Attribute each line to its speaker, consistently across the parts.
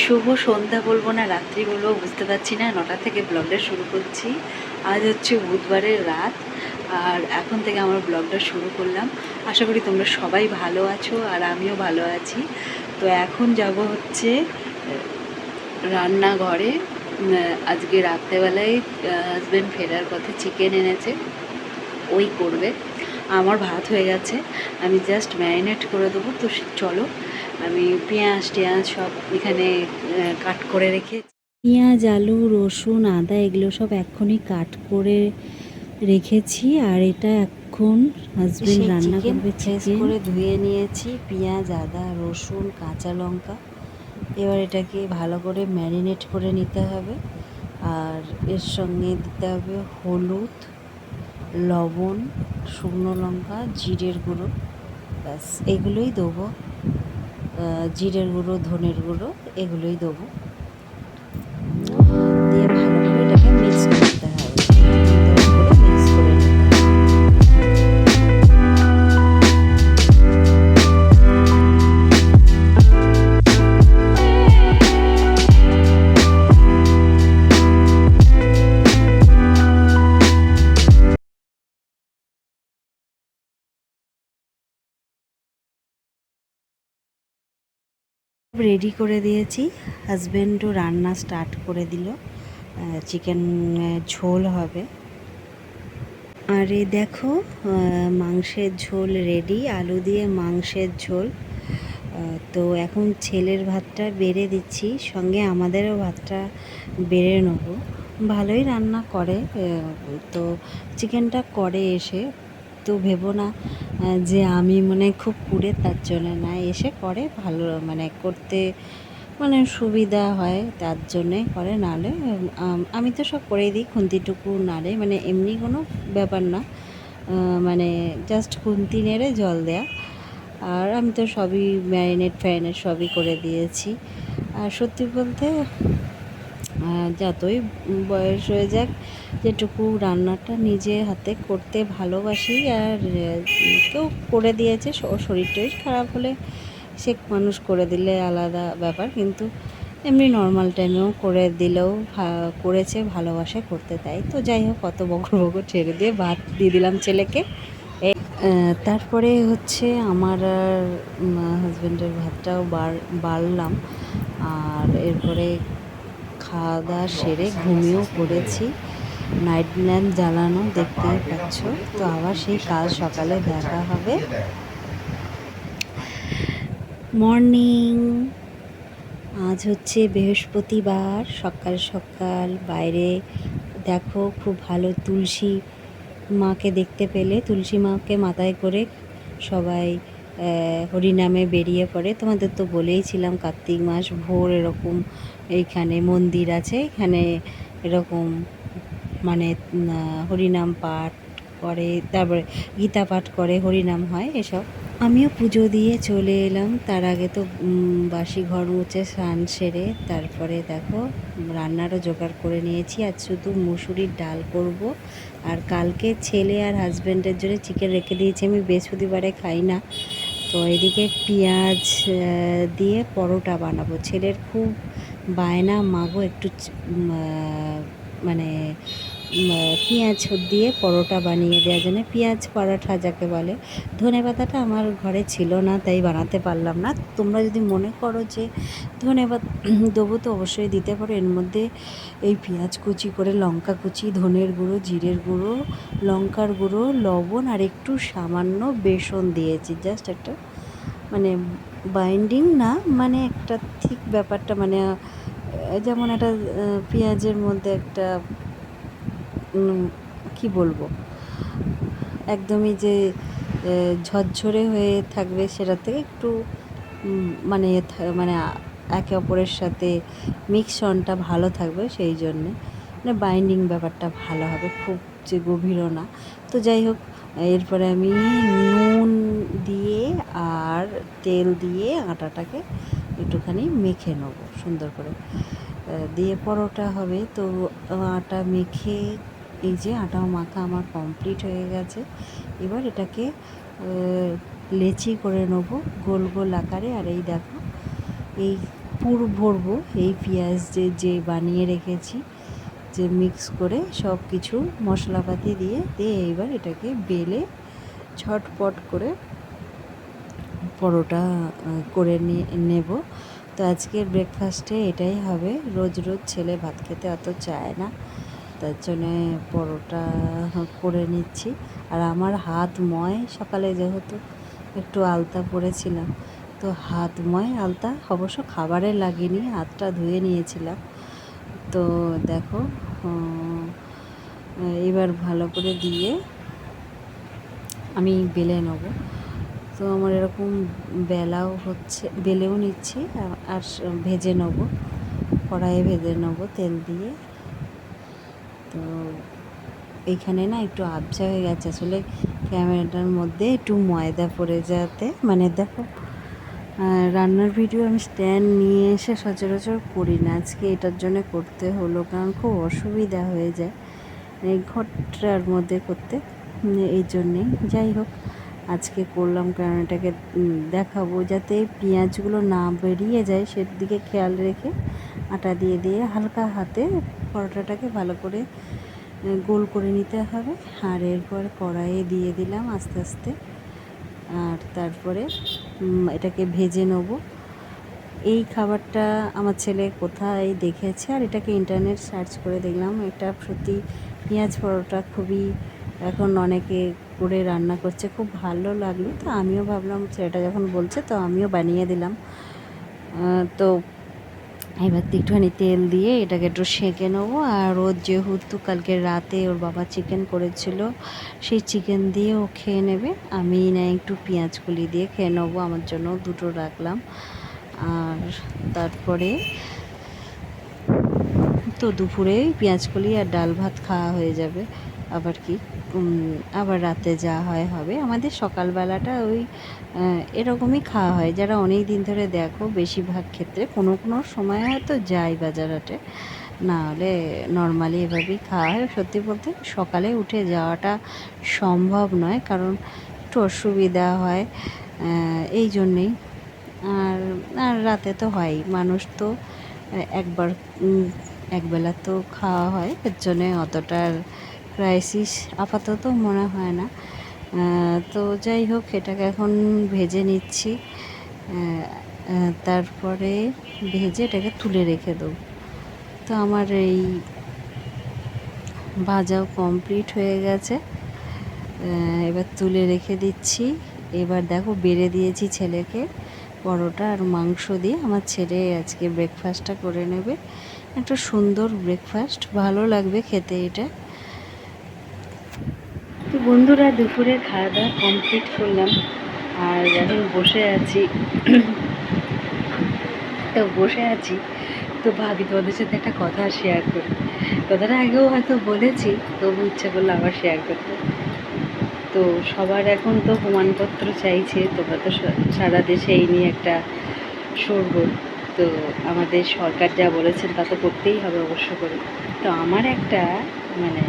Speaker 1: শুভ সন্ধ্যা বলব না, রাত্রি বলব, বুঝতে পারছি না। নটা থেকে ব্লগটা শুরু করছি। আজ হচ্ছে বুধবারের রাত, আর এখন থেকে আমার ব্লগটা শুরু করলাম। আশা করি তোমরা সবাই ভালো আছো, আর আমিও ভালো আছি। তো এখন যাব হচ্ছে রান্নাঘরে। আজকে রাত্রেবেলায় হাজব্যান্ড ফেরার পথে চিকেন এনেছে। ওই করবে। আমার ভাত হয়ে গেছে। আমি জাস্ট ম্যারিনেট করে দেবো। তো চলো আমি পেঁয়াজ টেঁয়াজ সব এখানে কাট করে রেখে পেঁয়াজ আলু রসুন আদা এগুলো সব এক্ষুনি কাট করে রেখেছি। আর এটা এখন হাজবেন্ড রান্না করবে করে ধুয়ে নিয়েছি। পেঁয়াজ আদা রসুন কাঁচা লঙ্কা। এবার এটাকে ভালো করে ম্যারিনেট করে নিতে হবে। আর এর সঙ্গে দিতে হবে হলুদ। লবণ শুকনো লঙ্কা জিরের গুঁড়ো ব্যাস এগুলোই দেবো। জিরের গুঁড়ো ধনের গুঁড়ো এগুলোই দেবো। রেডি করে দিয়েছি। হাজব্যান্ডও রান্না স্টার্ট করে দিল। চিকেন ঝোল হবে। আর এই দেখো মাংসের ঝোল রেডি আলু দিয়ে মাংসের ঝোল। তো এখন ছেলের ভাতটা বেড়ে দিচ্ছি, সঙ্গে আমাদেরও ভাতটা বেড়ে নেব। ভালোই রান্না করে তো চিকেনটা করে এসে, তো ভেবো না যে আমি মানে খুব কুড়ে তার জন্য না এসে করে ভালো মানে করতে মানে সুবিধা হয় তার জন্যে করে নাহলে আম, তো সব করেই দিই খুন্তিটুকু নাড়ে মানে এমনি কোনো ব্যাপার না। মানে জাস্ট খুন্তি নেড়ে জল দেয়া। আর আমি তো সবই ম্যারিনেট ফ্যারিনেট সবই করে দিয়েছি। আর সত্যি বলতে যতই বয়স হয়ে যাক, যেটুকু রান্নাটা নিজে হাতে করতে ভালোবাসি আর কেউ করে দিয়েছে শরীর খারাপ হলে সে মানুষ করে দিলে আলাদা ব্যাপার। কিন্তু এমনি নর্মাল টাইমেও করে দিলেও করেছে, ভালোবাসে, করতে তাই। তো যাই হোক কত বকর বকর ছেড়ে দিয়ে ভাত দিয়ে দিলাম ছেলেকে। তারপরে হচ্ছে আমার আর হাজব্যান্ডের ভাতটাও বাড়লাম। আর এরপরে খাওয়া দাওয়া সেরে ঘুমিয়েও পড়েছি। নাইট ল্যাম্প জ্বালানো দেখতেই পাচ্ছ। তো আবার সেই কাল সকালে দেখা হবে। মর্নিং। আজ হচ্ছে বৃহস্পতিবার। সকাল সকাল বাইরে দেখো খুব ভালো তুলসী মাকে দেখতে পেলে। তুলসী মাকে মাথায় করে সবাই হরিনামে বেরিয়ে পড়ে। তোমাদের তো বলেইছিলাম কার্তিক মাস, ভোর এরকম এইখানে মন্দির আছে। এখানে এরকম মানে হরিনাম পাঠ করে, তারপরে গীতা পাঠ করে, হরিনাম হয় এসব। আমিও পুজো দিয়ে চলে এলাম। তার আগে তো বাসি ঘর মুছে স্নান সেরে তারপরে দেখো, রান্নারও জোগাড় করে নিয়েছি। আজ শুধু মুসুরির ডাল করব। আর কালকে ছেলে আর হাজব্যান্ডের জন্য চিকেন রেখে দিয়েছি। আমি বৃহস্পতিবারে খাই না। তো এদিকে পেঁয়াজ দিয়ে পরোটা বানাবো। ছেলের খুব বায়না মাগো একটু মানে পেঁয়াজ দিয়ে পরোটা বানিয়ে দেওয়ার জন্য। পেঁয়াজ পরাঠা যাকে বলে, ধনে পাতাটা আমার ঘরে ছিল না, তাই বানাতে পারলাম না। তোমরা যদি মনে করো যে ধনে দেবো তো অবশ্যই দিতে পারো। এর মধ্যে এই পেঁয়াজ কুচি করে লঙ্কা কুচি, ধনের গুঁড়ো, জিরের গুঁড়ো, লঙ্কার গুঁড়ো, লবণ আর একটু সামান্য বেসন দিয়েছি। জাস্ট একটা মানে বাইন্ডিং না মানে একটা ঠিক ব্যাপারটা মানে যেমন একটা পেঁয়াজের মধ্যে একটা কি বলব? একদমই যে ঝরঝরে হয়ে থাকবে সেটা থেকে একটু মানে মানে একে অপরের সাথে মিক্সনটা ভালো থাকবে সেই জন্যে। মানে বাইন্ডিং ব্যাপারটা ভালো হবে, খুব যে গভীরও না। তো যাই হোক, এরপরে আমি নুন দিয়ে আর তেল দিয়ে আটাটাকে একটুখানি মেখে নেব সুন্দর করে। দিয়ে পরোটা হবে, তো আটা মেখে এই যে আটা মাখা আমার কমপ্লিট হয়ে গেছে। এবার এটাকে লেচি করে নেব গোল গোল আকারে। আর এই দেখো, এই পুর ভরবো, এই পেঁয়াজ যে যে বানিয়ে রেখেছি, যে মিক্স করে সব কিছু মশলাপাতি দিয়ে দিয়ে এইবার এটাকে বেলে ছটপট করে পরোটা করে নেব। তো আজকের ব্রেকফাস্টে এটাই হবে। রোজ রোজ ছেলে ভাত খেতে অত চায় না। তার জন্যে পরোটা করে নিচ্ছি। আর আমার হাত ময় সকালে যেহেতু একটু আলতা পরেছিলাম, তো হাত ময় আলতা অবশ্য খাবারে লাগেনি, হাতটা ধুয়ে নিয়েছিলাম। তো দেখো এবার ভালো করে দিয়ে আমি বেলে নেব। তো আমার এরকম বেলাও হচ্ছে, বেলেও নিচ্ছি আর ভেজে নেব। কড়াইয়ে ভেজে নেব তেল দিয়ে। তো এইখানে না একটু আবজা হয়ে গেছে। আসলে ক্যামেরাটার মধ্যে একটু ময়দা পড়ে যাতে মানে দেখো রান্নার ভিডিও আমি স্ট্যান্ড নিয়ে এসে সচরাচর করি না। আজকে এটার জন্য করতে হলো, কারণ খুব অসুবিধা হয়ে যায়। এই ঘরটার মধ্যে করতে এই জন্যেই। যাই হোক, আজকে করলাম কারণ এটাকে দেখাবো, যাতে পেঁয়াজগুলো না বেরিয়ে যায়, সেদিকে খেয়াল রেখে আটা দিয়ে দিয়ে হালকা হাতে পরোটাটাকে ভালো করে গোল করে নিতে হবে। আর এরপর কড়াইয়ে দিয়ে দিলাম আস্তে আস্তে। আর তারপরে এটাকে ভেজে নেব। এই খাবারটা আমার ছেলে কোথায় দেখেছে, আর এটাকে ইন্টারনেট সার্চ করে দেখলাম। এটা সত্যি পেঁয়াজ পরোটা খুবই, এখন অনেকে করে রান্না করছে, খুব ভালো লাগল। তো আমিও ভাবলাম, ছেলেটা যখন বলছে তো আমিও বানিয়ে দিলাম। তো এবার একটুখানি তেল দিয়ে এটাকে একটু সেঁকে নেব। আর ওর যেহেতু কালকে রাতে ওর বাবা চিকেন করেছিল, সেই চিকেন দিয়ে ও খেয়ে নেবে। আমি না একটু পেঁয়াজ কুলি দিয়ে খেয়ে নেব, আমার জন্য দুটো রাখলাম। আর তারপরে তো দুপুরে পেঁয়াজ কলি আর ডাল ভাত খাওয়া হয়ে যাবে। আবার কি? আবার রাতে যা হয় হবে। আমাদের সকালবেলাটা ওই এরকমই খাওয়া হয়। যারা অনেক দিন ধরে দেখো, বেশিরভাগ ক্ষেত্রে কোনো কোনো সময় হয়তো যাই বাজার হাটে। না হলে নর্মালি এভাবেই খাওয়া হয়। সত্যি বলতে সকালে উঠে যাওয়াটা সম্ভব নয়, কারণ একটু অসুবিধা হয় এই জন্যেই। আর আর রাতে তো হয়ই মানুষ তো একবার একবেলা তো খাওয়া হয়। এর জন্যে অতটা ক্রাইসিস আপাতত মনে হয় না। তো যাই হোক, এটাকে এখন ভেজে নিচ্ছি। তারপরে ভেজে এটাকে তুলে রেখে দেবো। তো আমার এই ভাজাও কমপ্লিট হয়ে গেছে। এবার তুলে রেখে দিচ্ছি। এবার দেখো, বেড়ে দিয়েছি ছেলেকে পরোটা আর মাংস দিয়ে। আমার ছেলে আজকে ব্রেকফাস্টটা করে নেবে। একটা সুন্দর ব্রেকফাস্ট ভালো লাগবে খেতে এটা। তো বন্ধুরা, দুপুরে খাওয়া দাওয়া কমপ্লিট করলাম। আর এখন বসে আছি। তো বসে আছি। তো ভাবি তোমাদের সাথে একটা কথা শেয়ার করি। কথাটা আগেও হয়তো বলেছি, তবু ইচ্ছা করল আবার শেয়ার করতে। তো সবার এখন তো প্রমাণপত্র চাইছে, তোমরা তো সারা দেশে এই নিয়ে একটা সরগোল তো আমাদের সরকার যা বলেছেন তা তো করতেই হবে অবশ্য করে। তো আমার একটা মানে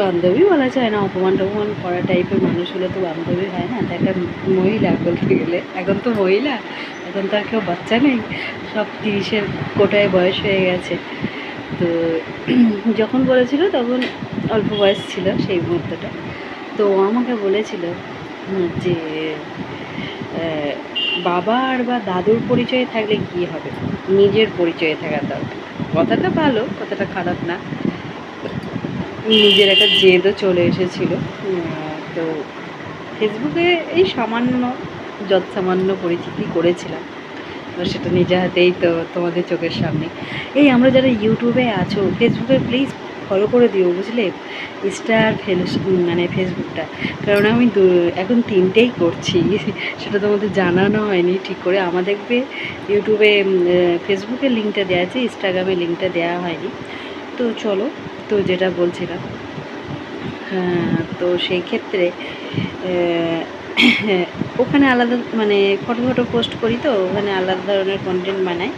Speaker 1: বান্ধবী বলা যায় না, অপমান টপমান করা টাইপের মানুষ হলে তো বান্ধবী হয় না। তো একটা মহিলা বলতে গেলে, এখন তো মহিলা, এখন তো আর কেউ বাচ্চা নেই, সব তিরিশের কোটায় বয়স হয়ে গেছে। তো যখন বলেছিল তখন অল্প বয়স ছিল সেই মুহূর্তটা। তো আমাকে বলেছিল যে বাবার বা দাদুর পরিচয়ে থাকলে কি হবে? নিজের পরিচয়ে থাকা দরকার। কথাটা ভালো, কথাটা খারাপ না। নিজের একটা জেদও চলে এসেছিল। তো ফেসবুকে এই সামান্য যৎ সামান্য পরিচিতি করেছিলাম। সেটা নিজে হাতেই তো তোমাদের চোখের সামনে। এই আমরা যারা ইউটিউবে আছো, ফেসবুকে প্লিজ ফলো করে দিও, বুঝলে? ইনস্টা আর মানে ফেসবুকটা। কারণ আমি এখন তিনটেই করছি। সেটা তোমাদের জানানো হয়নি, ঠিক করে আমার দেখবে ইউটিউবে ফেসবুকে লিঙ্কটা দেওয়া আছে ইনস্টাগ্রামে লিঙ্কটা দেওয়া হয়নি। তো চলো তো যেটা বলছিলাম হ্যাঁ, তো সেই ক্ষেত্রে ওখানে আলাদা মানে ফটো ফটো পোস্ট করি তো ওখানে আলাদা ধরনের কন্টেন্ট বানাই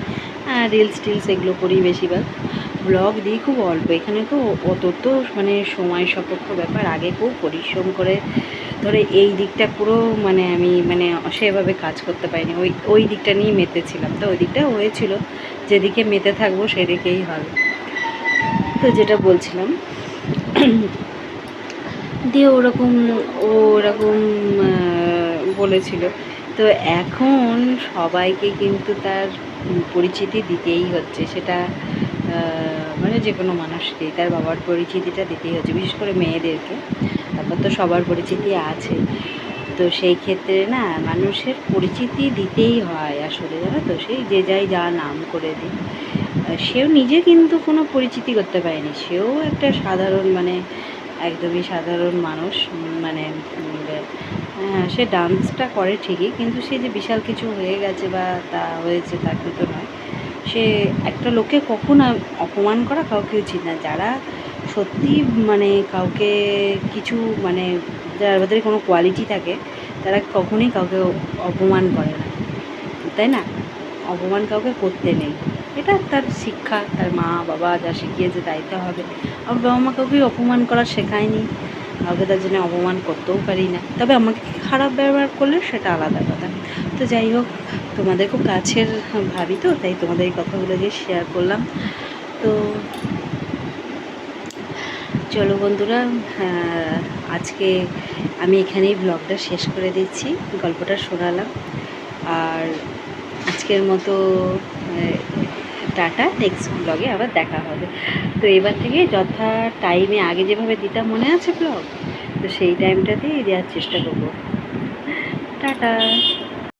Speaker 1: আর রিলস টিলস এগুলো করি বেশিরভাগ। ব্লগ দিই খুব অল্প এখানে তো অত তো মানে সময় সাপেক্ষ ব্যাপার আগে খুব পরিশ্রম করে ধরে এই দিকটা পুরো মানে আমি মানে সেভাবে কাজ করতে পারিনি ওই ওই দিকটা নিয়ে মেতেছিলাম তো ওই দিকটা হয়েছিল যেদিকে মেতে থাকব সেদিকেই হবে। তো যেটা বলছিলাম, দিয়ে ওরকম, ও ওরকম বলেছিল। তো এখন সবাইকে কিন্তু তার পরিচিতি দিতেই হচ্ছে। সেটা মানে যে কোনো মানুষকেই, তার বাবার পরিচিতিটা দিতেই হচ্ছে, বিশেষ করে মেয়েদেরকে। তারপর তো সবার পরিচিতি আছে। তো সেই ক্ষেত্রে না, মানুষের পরিচিতি দিতেই হয় আসলে, জানো তো? সেই যে যাই যা নাম করে দিই সেও নিজে কিন্তু কোনো পরিচিতি করতে পারেনি। সেও একটা সাধারণ মানে একদমই সাধারণ মানুষ মানে হ্যাঁ সে ডান্সটা করে ঠিকই, কিন্তু সে যে বিশাল কিছু হয়ে গেছে বা তা হয়েছে তা কিন্তু নয়। সে একটা লোকে কখন অপমান করা কাউকে উচিত না। যারা সত্যি মানে কাউকে কিছু মানে যার ভেতরে কোনো কোয়ালিটি থাকে, তারা কখনোই কাউকে অপমান করে না। তাই না? অপমান কাউকে করতে নেই। এটা তার শিক্ষা, তার মা, বাবা যা শিখিয়েছে তাই তো হবে। আমার বাবা মা কাউকে অপমান করা শেখায়নি। কাউকে তার জন্য অপমান করতেও পারি না তবে আমাকে খারাপ ব্যবহার করলে সেটা আলাদা কথা। তো যাই হোক, তোমাদের খুব কাছের ভাবি তো, তাই তোমাদের এই কথাগুলো দিয়ে শেয়ার করলাম। তো চলো বন্ধুরা আজকে আমি এখানেই ব্লগটা শেষ করে দিচ্ছি, গল্পটা শোনালাম। আর আজকের মতো টাটা নেক্সট ব্লগে আবার দেখা হবে। তো এবার থেকে যথা টাইমে আগে যেভাবে দিতাম মনে আছে ব্লগ তো সেই টাইমটাতেই দেওয়ার চেষ্টা করব। টাটা।